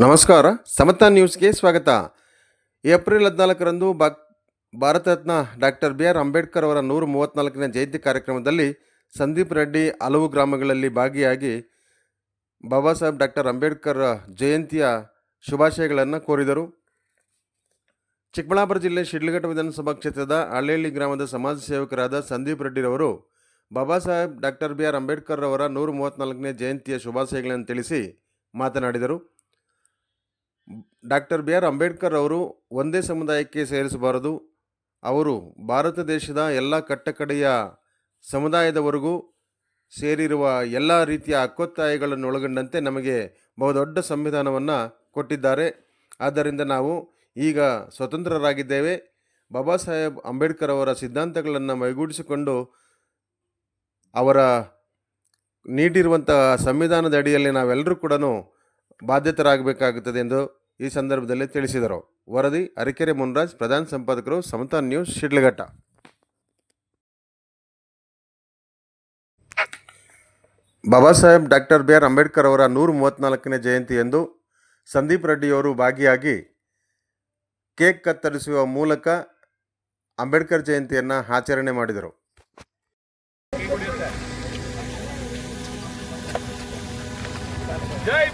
ನಮಸ್ಕಾರ ಸಮತಾ ನ್ಯೂಸ್ಗೆ ಸ್ವಾಗತ. ಏಪ್ರಿಲ್ ಹದಿನಾಲ್ಕರಂದು Bharat Ratna doctor B R Ambedkar ಅವರ ನೂರ ಮೂವತ್ತ್ನಾಲ್ಕನೇ ಜಯಂತಿ ಕಾರ್ಯಕ್ರಮದಲ್ಲಿ ಸಂದೀಪ್ ರೆಡ್ಡಿ ಹಲವು ಗ್ರಾಮಗಳಲ್ಲಿ ಭಾಗಿಯಾಗಿ ಬಾಬಾ ಸಾಹೇಬ್ ಡಾಕ್ಟರ್ ಅಂಬೇಡ್ಕರ್ ಜಯಂತಿಯ ಶುಭಾಶಯಗಳನ್ನು ಕೋರಿದರು. ಚಿಕ್ಕಬಳ್ಳಾಪುರ ಜಿಲ್ಲೆ ಶಿಡ್ಲಘಟ್ಟ ವಿಧಾನಸಭಾ ಕ್ಷೇತ್ರದ ಹಳ್ಳಿಹಳ್ಳಿ ಗ್ರಾಮದ ಸಮಾಜ ಸೇವಕರಾದ Sandeep ರೆಡ್ಡಿರವರು Baba Saheb doctor B R Ambedkar ಅವರ ನೂರ ಮೂವತ್ತ್ನಾಲ್ಕನೇ ಜಯಂತಿಯ ಶುಭಾಶಯಗಳನ್ನು ತಿಳಿಸಿ ಮಾತನಾಡಿದರು. ಡಾಕ್ಟರ್ ಬಿ ಆರ್ ಅಂಬೇಡ್ಕರ್ ಅವರು ಒಂದೇ ಸಮುದಾಯಕ್ಕೆ ಸೇರಿಸಬಾರದು. ಅವರು ಭಾರತ ದೇಶದ ಎಲ್ಲ ಕಟ್ಟಕಡೆಯ ಸಮುದಾಯದವರೆಗೂ ಸೇರಿರುವ ಎಲ್ಲ ರೀತಿಯ ಹಕ್ಕೊತ್ತಾಯಗಳನ್ನು ಒಳಗೊಂಡಂತೆ ನಮಗೆ ಬಹುದೊಡ್ಡ ಸಂವಿಧಾನವನ್ನು ಕೊಟ್ಟಿದ್ದಾರೆ. ಆದ್ದರಿಂದ ನಾವು ಈಗ ಸ್ವತಂತ್ರರಾಗಿದ್ದೇವೆ. ಬಾಬಾ ಸಾಹೇಬ್ ಅಂಬೇಡ್ಕರ್ ಅವರ ಸಿದ್ಧಾಂತಗಳನ್ನು ಮೈಗೂಡಿಸಿಕೊಂಡು ಅವರ ನೀಡಿರುವಂತಹ ಸಂವಿಧಾನದ ಅಡಿಯಲ್ಲಿ ನಾವೆಲ್ಲರೂ ಕೂಡ ಬಾಧ್ಯತರಾಗಬೇಕಾಗುತ್ತದೆ ಎಂದು ಈ ಸಂದರ್ಭದಲ್ಲಿ ತಿಳಿಸಿದರು. ವರದಿ, ಅರಿಕೆರೆ ಮುನ್ರಾಜ್, ಪ್ರಧಾನ ಸಂಪಾದಕರು, Samata news, Shidlaghatta. Baba Saheb, doctor B R Ambedkar ಅವರ ನೂರ ಮೂವತ್ತ್ನಾಲ್ಕನೇ ಜಯಂತಿ ಎಂದು ಸಂದೀಪ್ ರೆಡ್ಡಿಯವರು ಭಾಗಿಯಾಗಿ ಕೇಕ್ ಕತ್ತರಿಸುವ ಮೂಲಕ ಅಂಬೇಡ್ಕರ್ ಜಯಂತಿಯನ್ನು ಆಚರಣೆ ಮಾಡಿದರು. ಜೈ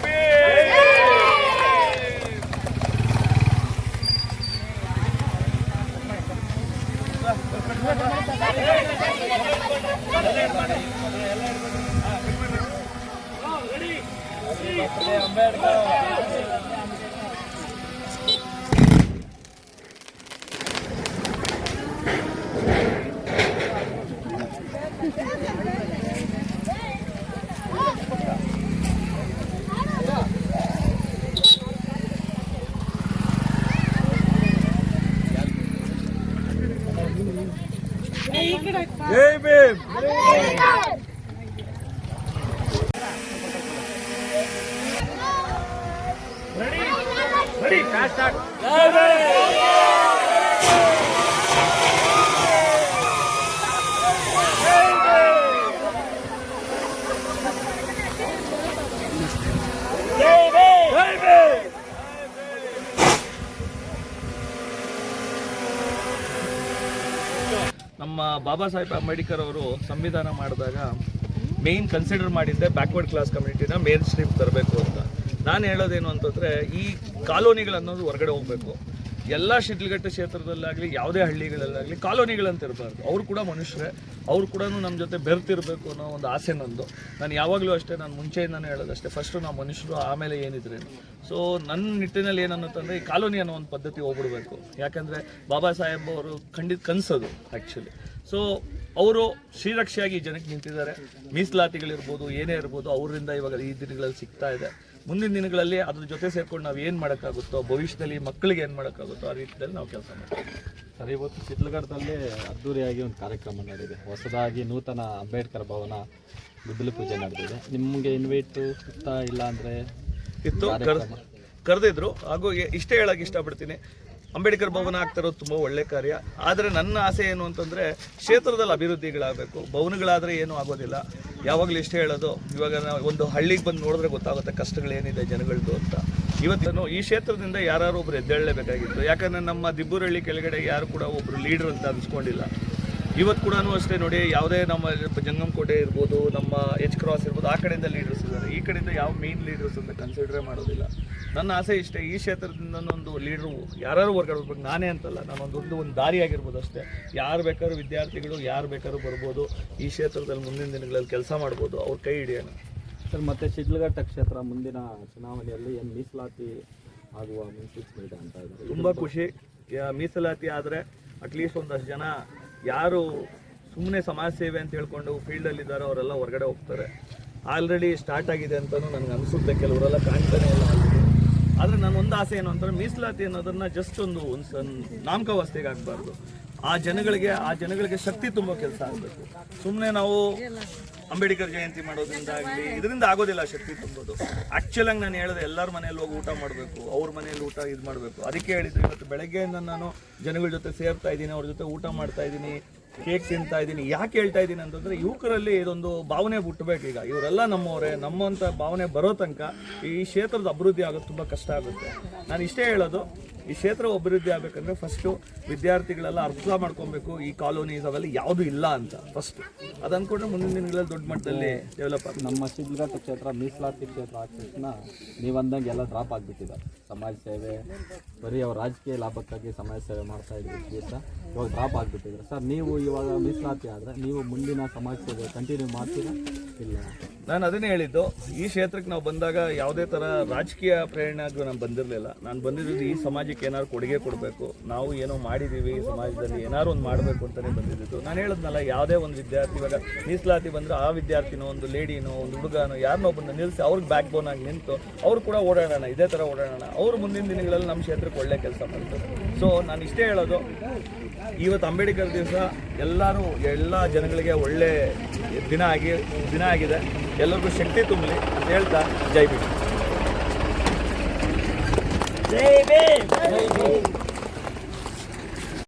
Hey, babe. Ready? Ready? Fast start. Hey. Baba Saheb Ambedkar ಅವರು ಸಂವಿಧಾನ ಮಾಡಿದಾಗ ಮೇನ್ ಕನ್ಸಿಡರ್ ಮಾಡಿದ್ದೆ ಬ್ಯಾಕ್ವರ್ಡ್ ಕ್ಲಾಸ್ ಕಮ್ಯುನಿಟಿನ ಮೇನ್ ಸ್ಟ್ರೀಮ್ ತರಬೇಕು ಅಂತ. ನಾನು ಹೇಳೋದೇನು ಅಂತಂದರೆ ಈ ಕಾಲೋನಿಗಳು ಅನ್ನೋದು ಹೊರಗಡೆ ಹೋಗಬೇಕು. ಎಲ್ಲ ಶಿಡ್ಲಘಟ್ಟ ಕ್ಷೇತ್ರದಲ್ಲಾಗಲಿ, ಯಾವುದೇ ಹಳ್ಳಿಗಳಲ್ಲಾಗಲಿ ಕಾಲೋನಿಗಳಂತ ಇರಬಾರ್ದು. ಅವರು ಕೂಡ ಮನುಷ್ಯರೇ. ಅವ್ರು ಕೂಡ ನಮ್ಮ ಜೊತೆ ಬೆರ್ತಿರಬೇಕು ಅನ್ನೋ ಒಂದು ಆಸೆ ನಂದು. ನಾನು ಯಾವಾಗಲೂ ಅಷ್ಟೇ, ನಾನು ಮುಂಚೆಯಿಂದನೇ ಹೇಳೋದಷ್ಟೇ. ಫಸ್ಟು ನಾವು ಮನುಷ್ಯರು, ಆಮೇಲೆ ಏನಿದ್ರೆ ಸೊ ನನ್ನ ನಿಟ್ಟಿನಲ್ಲಿ ಏನನ್ನತ್ತಂದರೆ ಈ ಕಾಲೋನಿ ಅನ್ನೋ ಒಂದು ಪದ್ಧತಿ ಹೋಗ್ಬಿಡ್ಬೇಕು. ಯಾಕಂದರೆ ಬಾಬಾ ಸಾಹೇಬ್ ಅವರು ಖಂಡಿತ ಕನಸದು ಆ್ಯಕ್ಚುಲಿ ಸೊ ಅವರು ಶ್ರೀರಕ್ಷೆಯಾಗಿ ಜನಕ್ಕೆ ನಿಂತಿದ್ದಾರೆ. ಮೀಸಲಾತಿಗಳಿರ್ಬೋದು ಏನೇ ಇರ್ಬೋದು ಅವರಿಂದ ಇವಾಗ ಈ ದಿನಗಳಲ್ಲಿ ಸಿಗ್ತಾ ಇದೆ. ಮುಂದಿನ ದಿನಗಳಲ್ಲಿ ಅದ್ರ ಜೊತೆ ಸೇರ್ಕೊಂಡು ನಾವು ಏನು ಮಾಡೋಕ್ಕಾಗುತ್ತೋ ಭವಿಷ್ಯದಲ್ಲಿ ಮಕ್ಕಳಿಗೆ ಏನು ಮಾಡೋಕ್ಕಾಗುತ್ತೋ ಆ ರೀತಿಯಲ್ಲಿ ನಾವು ಕೆಲಸ ಮಾಡ್ತೀವಿ. ಸರ್ ಇವತ್ತು ಶಿಡ್ಲಘಟ್ಟದಲ್ಲಿ ಅದ್ದೂರಿಯಾಗಿ ಒಂದು ಕಾರ್ಯಕ್ರಮ ನಡೆದಿದೆ. ಹೊಸದಾಗಿ ನೂತನ ಅಂಬೇಡ್ಕರ್ ಭವನ ಗುದ್ದಲು ಪೂಜೆ ನಡೆದಿದೆ. ನಿಮಗೆ ಇನ್ವೈಟು ಸುತ್ತ ಇಲ್ಲ ಅಂದರೆ ಇತ್ತು ಕರ್ ಕರೆದಿದ್ರು. ಹಾಗೂ ಇಷ್ಟೇ ಹೇಳಕ್ಕೆ ಇಷ್ಟಪಡ್ತೀನಿ. ಅಂಬೇಡ್ಕರ್ ಭವನ ಆಗ್ತಿರೋದು ತುಂಬ ಒಳ್ಳೆ ಕಾರ್ಯ. ಆದರೆ ನನ್ನ ಆಸೆ ಏನು ಅಂತಂದರೆ ಕ್ಷೇತ್ರದಲ್ಲಿ ಅಭಿವೃದ್ಧಿಗಳಾಗಬೇಕು. ಭವನಗಳಾದರೆ ಏನೂ ಆಗೋದಿಲ್ಲ. ಯಾವಾಗಲೂ ಇಷ್ಟೇ ಹೇಳೋದು, ಇವಾಗ ಒಂದು ಹಳ್ಳಿಗೆ ಬಂದು ನೋಡಿದ್ರೆ ಗೊತ್ತಾಗುತ್ತೆ ಕಷ್ಟಗಳೇನಿದೆ ಜನಗಳದ್ದು ಅಂತ. ಇವತ್ತೇನು ಈ ಕ್ಷೇತ್ರದಿಂದ ಯಾರು ಒಬ್ಬರು ಎದ್ದೇಳಲೇಬೇಕಾಗಿತ್ತು. ಯಾಕಂದರೆ ನಮ್ಮ ದಿಬ್ಬೂರಹಳ್ಳಿ ಕೆಳಗಡೆ ಯಾರು ಕೂಡ ಒಬ್ಬರು ಲೀಡರ್ ಅಂತ ಅನ್ಸ್ಕೊಂಡಿಲ್ಲ. ಇವತ್ತು ಕೂಡ ಅಷ್ಟೇ ನೋಡಿ ಯಾವುದೇ ನಮ್ಮ ಜಂಗಮಕೋಟೆ ಇರ್ಬೋದು ನಮ್ಮ ಎಚ್ ಕ್ರಾಸ್ ಇರ್ಬೋದು ಆ ಕಡೆಯಿಂದ ಲೀಡರ್ಸ್ ಇದ್ದಾರೆ. ಈ ಕಡೆಯಿಂದ ಯಾವ ಮೇನ್ ಲೀಡರ್ಸ್ ಅಂತ ಕನ್ಸಿಡರೇ ಮಾಡೋದಿಲ್ಲ. ನನ್ನ ಆಸೆ ಇಷ್ಟೇ ಈ ಕ್ಷೇತ್ರದಿಂದ ಒಂದು ಲೀಡ್ರು ಯಾರು ಹೊರಗಡೆ ನಾನೇ ಅಂತಲ್ಲ ನಾನೊಂದು ಒಂದು ಒಂದು ದಾರಿ ಆಗಿರ್ಬೋದು ಅಷ್ಟೇ. ಯಾರು ಬೇಕಾದ್ರೂ ವಿದ್ಯಾರ್ಥಿಗಳು ಯಾರು ಬೇಕಾದ್ರೂ ಬರ್ಬೋದು. ಈ ಕ್ಷೇತ್ರದಲ್ಲಿ ಮುಂದಿನ ದಿನಗಳಲ್ಲಿ ಕೆಲಸ ಮಾಡ್ಬೋದು. ಅವ್ರ ಕೈ ಹಿಡಿಯೋಣ. ಸರ್ ಮತ್ತೆ ಶಿಡ್ಲಘಟ್ಟ ಕ್ಷೇತ್ರ ಮುಂದಿನ ಚುನಾವಣೆಯಲ್ಲಿ ಏನು ಮೀಸಲಾತಿ ಆಗುವ ಮುನ್ಸೂಚನೆ ಇದೆ ಅಂತ ತುಂಬ ಖುಷಿ. ಮೀಸಲಾತಿ ಆದರೆ ಅಟ್ಲೀಸ್ಟ್ ಒಂದಷ್ಟು ಜನ ಯಾರು ಸುಮ್ಮನೆ ಸಮಾಜ ಸೇವೆ ಅಂತ ಹೇಳ್ಕೊಂಡು ಫೀಲ್ಡಲ್ಲಿ ಇದ್ದಾರೋ ಅವರೆಲ್ಲ ಹೊರಗಡೆ ಹೋಗ್ತಾರೆ. ಆಲ್ರೆಡಿ ಸ್ಟಾರ್ಟ್ ಆಗಿದೆ ಅಂತಲೂ ನನಗೆ ಅನಿಸುತ್ತೆ, ಕೆಲವರೆಲ್ಲ ಕಾಣ್ತಾನೆ ಇಲ್ಲ ಆದರೆ ನನ್ನ ಒಂದು ಆಸೆ ಏನು ಅಂತಂದ್ರೆ, ಮೀಸಲಾತಿ ಅನ್ನೋದನ್ನ ಜಸ್ಟ್ ಒಂದು ಒಂದು ನಾಮಕಾವಸ್ಥೆಗೆ ಆಗಬಾರ್ದು ಆ ಜನಗಳಿಗೆ ಆ ಜನಗಳಿಗೆ ಶಕ್ತಿ ತುಂಬೋ ಕೆಲಸ ಆಗಬೇಕು. ಸುಮ್ಮನೆ ನಾವು ಅಂಬೇಡ್ಕರ್ ಜಯಂತಿ ಮಾಡೋದ್ರಿಂದ ಆಗಲಿ ಇದರಿಂದ ಆಗೋದಿಲ್ಲ ಶಕ್ತಿ ತುಂಬೋದು. ಆ್ಯಕ್ಚುಲಾಗಿ ನಾನು ಹೇಳಿದೆ, ಎಲ್ಲರ ಮನೆಯಲ್ಲಿ ಹೋಗಿ ಊಟ ಮಾಡಬೇಕು, ಅವ್ರ ಮನೆಯಲ್ಲಿ ಊಟ ಇದು ಮಾಡಬೇಕು. ಅದಕ್ಕೆ ಹೇಳಿದ್ದು ಇವತ್ತು ಬೆಳಗ್ಗೆಯಿಂದ ನಾನು ಜನಗಳ ಜೊತೆ ಸೇರ್ತಾ ಇದ್ದೀನಿ, ಅವ್ರ ಜೊತೆ ಊಟ ಮಾಡ್ತಾ ಇದ್ದೀನಿ, ಕೇಕ್ ತಿಂತಾ ಇದ್ದೀನಿ. ಯಾಕೆ ಹೇಳ್ತಾ ಇದ್ದೀನಿ ಅಂತಂದರೆ, ಯುವಕರಲ್ಲಿ ಇದೊಂದು ಭಾವನೆ ಹುಟ್ಟಬೇಕು ಈಗ. ಇವರೆಲ್ಲ ನಮ್ಮವರೇ ನಮ್ಮಂಥ ಭಾವನೆ ಬರೋ ತನಕ ಈ ಕ್ಷೇತ್ರದ ಅಭಿವೃದ್ಧಿ ಆಗೋದು ತುಂಬ ಕಷ್ಟ ಆಗುತ್ತೆ. ನಾನು ಇಷ್ಟೇ ಹೇಳೋದು ಈ ಕ್ಷೇತ್ರ ಅಭಿವೃದ್ಧಿ ಆಗಬೇಕಂದ್ರೆ ಫಸ್ಟು ವಿದ್ಯಾರ್ಥಿಗಳೆಲ್ಲ ಅರ್ಥ ಮಾಡ್ಕೊಬೇಕು. ಈ ಕಾಲೋನೀಸ್ ಅವೆಲ್ಲ ಯಾವುದು ಇಲ್ಲ ಅಂತ ಫಸ್ಟ್ ಅದು ಮುಂದಿನ ದಿನಗಳಲ್ಲಿ ದೊಡ್ಡ ಮಟ್ಟದಲ್ಲಿ ಡೆವಲಪ್ ಆಗ್ತದೆ. ನಮ್ಮ ಶಿಡ್ಲಘಟ್ಟ ಕ್ಷೇತ್ರ, ಮೀಸಲಾತಿ ಕ್ಷೇತ್ರ ಆದ ತಕ್ಷಣ ನೀವಂದಂಗೆ ಎಲ್ಲ ಡ್ರಾಪ್ ಆಗಿಬಿಟ್ಟಿದ್ದಾರೆ. ಸಮಾಜ ಸೇವೆ, ಬರೀ ಅವ್ರ ರಾಜಕೀಯ ಲಾಭಕ್ಕಾಗಿ ಸಮಾಜ ಸೇವೆ ಮಾಡ್ತಾ ಇದ್ದೀವಿ ಅಂತ ಇವಾಗ ಡ್ರಾಪ್ ಆಗಿಬಿಟ್ಟಿದ್ದಾರೆ. ಸರ್, ನೀವು ಇವಾಗ ಮೀಸಲಾತಿ ಆದರೆ ನೀವು ಮುಂದಿನ ಸಮಾಜ ಸೇವೆ ಕಂಟಿನ್ಯೂ ಮಾಡ್ತೀರಾ? ಇಲ್ಲ. ನಾನು ಅದನ್ನೇ ಹೇಳಿದ್ದು, ಈ ಕ್ಷೇತ್ರಕ್ಕೆ ನಾವು ಬಂದಾಗ ಯಾವುದೇ ಥರ ರಾಜಕೀಯ ಪ್ರೇರಣೆಗೂ ನಾನು ಬಂದಿರಲಿಲ್ಲ. ನಾನು ಬಂದಿರೋದು ಈ ಸಮಾಜಕ್ಕೆ ಏನಾದ್ರು ಕೊಡುಗೆ ಕೊಡಬೇಕು, ನಾವು ಏನೋ ಮಾಡಿದ್ದೀವಿ ಈ ಸಮಾಜದಲ್ಲಿ ಏನಾದ್ರು ಒಂದು ಮಾಡಬೇಕು ಅಂತಲೇ ಬಂದಿದ್ದು. ನಾನು ಹೇಳಿದ್ನಲ್ಲ, ಯಾವುದೇ ಒಂದು ವಿದ್ಯಾರ್ಥಿ, ಇವಾಗ ಮೀಸಲಾತಿ ಬಂದರೆ ಆ ವಿದ್ಯಾರ್ಥಿನೋ, ಒಂದು ಲೇಡಿನೋ, ಒಂದು ಹುಡುಗನೋ ಯಾರನ್ನೋ ಒಬ್ಬನ ನಿಲ್ಲಿಸಿ ಅವ್ರಿಗೆ ಬ್ಯಾಕ್ ಬೋನ್ ಆಗಿ ನಿಂತು ಅವ್ರು ಕೂಡ ಓಡಾಡೋಣ, ಇದೇ ಥರ ಓಡಾಡೋಣ. ಅವರು ಮುಂದಿನ ದಿನಗಳಲ್ಲಿ ನಮ್ಮ ಕ್ಷೇತ್ರಕ್ಕೆ ಒಳ್ಳೆ ಕೆಲಸ ಮಾಡ್ತಾರೆ. ಸೊ ನಾನು ಇಷ್ಟೇ ಹೇಳೋದು ಇವತ್ತು ಅಂಬೇಡ್ಕರ್ ದಿವಸ ಎಲ್ಲರೂ ಎಲ್ಲ ಜನಗಳಿಗೆ ಒಳ್ಳೆ ದಿನ ಆಗಿ, ದಿನ ಆಗಿದೆ. ಎಲ್ಲರಿಗೂ ಶಕ್ತಿ ತುಂಬಲಿ ಅಂತ ಹೇಳ್ತಾ ಜೈ ಭೀಮ್. ಜೈ